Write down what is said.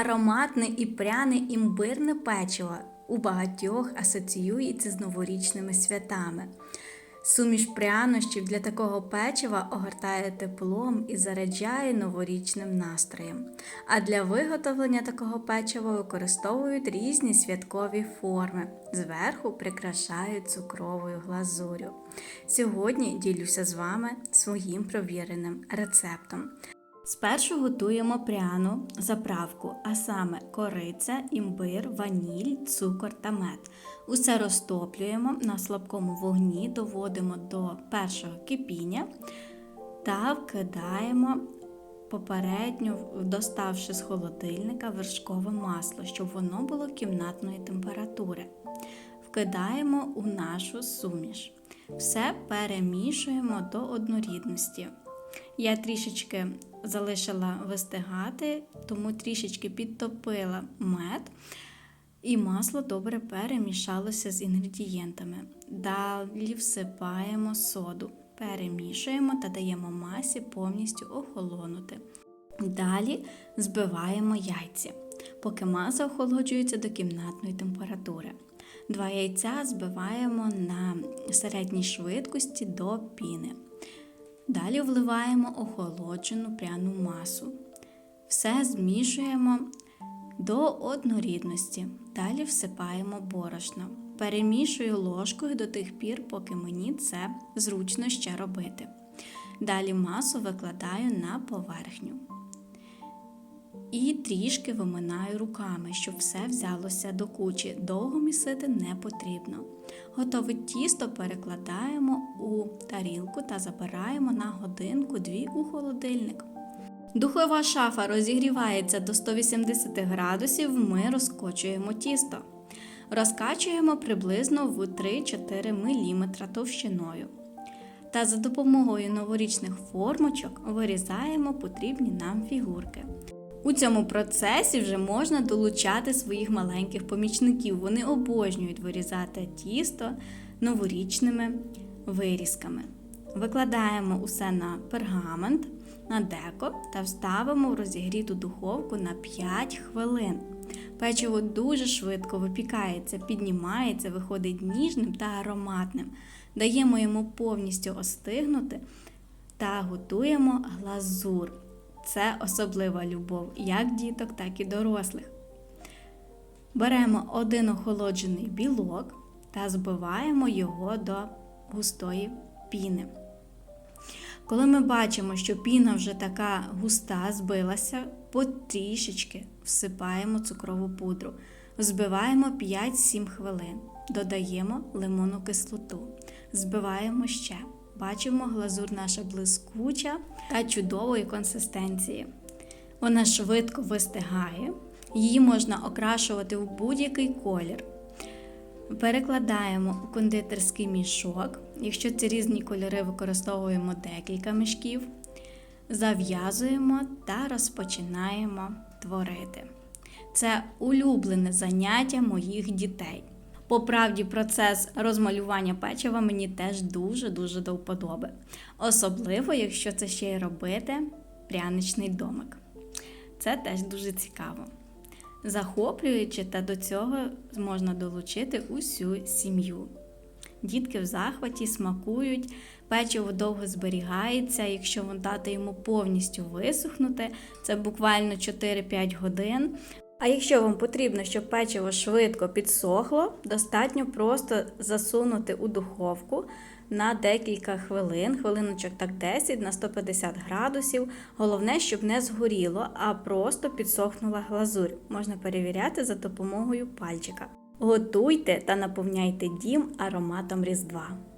Ароматне і пряне імбирне печиво у багатьох асоціюється з новорічними святами. Суміш прянощів для такого печива огортає теплом і заряджає новорічним настроєм. А для виготовлення такого печива використовують різні святкові форми. Зверху прикрашають цукровою глазурю. Сьогодні ділюся з вами своїм провіреним рецептом. Спершу готуємо пряну заправку, а саме кориця, імбир, ваніль, цукор та мед. Усе розтоплюємо на слабкому вогні, доводимо до першого кипіння та вкидаємо попередньо, доставши з холодильника вершкове масло, щоб воно було кімнатної температури. Вкидаємо у нашу суміш. Все перемішуємо до однорідності. Я трішечки залишила вистигати, тому трішечки підтопила мед, і масло добре перемішалося з інгредієнтами. Далі всипаємо соду, перемішуємо та даємо масі повністю охолонути. Далі збиваємо яйця, поки маса охолоджується до кімнатної температури. Два яйця збиваємо на середній швидкості до піни. Далі вливаємо охолоджену пряну масу. Все змішуємо до однорідності. Далі всипаємо борошно. Перемішую ложкою до тих пір, поки мені це зручно ще робити. Далі масу викладаю на поверхню. І трішки виминаю руками, щоб все взялося до кучі. Довго місити не потрібно. Готове тісто перекладаємо у тарілку та забираємо на годинку-дві у холодильник. Духова шафа розігрівається до 180 градусів, ми розкочуємо тісто. Розкачуємо приблизно в 3-4 мм товщиною. Та за допомогою новорічних формочок вирізаємо потрібні нам фігурки. У цьому процесі вже можна долучати своїх маленьких помічників. Вони обожнюють вирізати тісто новорічними вирізками. Викладаємо усе на пергамент, на деко та вставимо в розігріту духовку на 5 хвилин. Печиво дуже швидко випікається, піднімається, виходить ніжним та ароматним. Даємо йому повністю остигнути та готуємо глазур. Це особлива любов як діток, так і дорослих. Беремо один охолоджений білок та збиваємо його до густої піни. Коли ми бачимо, що піна вже така густа збилася, потрішечки всипаємо цукрову пудру, збиваємо 5-7 хвилин, додаємо лимонну кислоту, збиваємо ще. Бачимо, глазур наша блискуча та чудової консистенції. Вона швидко вистигає, її можна окрашувати в будь-який колір. Перекладаємо у кондитерський мішок. Якщо це різні кольори, використовуємо декілька мішків, зав'язуємо та розпочинаємо творити. Це улюблене заняття моїх дітей. По правді, процес розмалювання печива мені теж дуже-дуже до вподоби. Особливо, якщо це ще й робити пряничний домик. Це теж дуже цікаво. Захоплюючи, та до цього можна долучити усю сім'ю. Дітки в захваті смакують, печиво довго зберігається, якщо дати йому повністю висохнути, це буквально 4-5 годин. А якщо вам потрібно, щоб печиво швидко підсохло, достатньо просто засунути у духовку на декілька хвилин, хвилиночок так 10 на 150 градусів. Головне, щоб не згоріло, а просто підсохнула глазурь. Можна перевіряти за допомогою пальчика. Готуйте та наповняйте дім ароматом Різдва.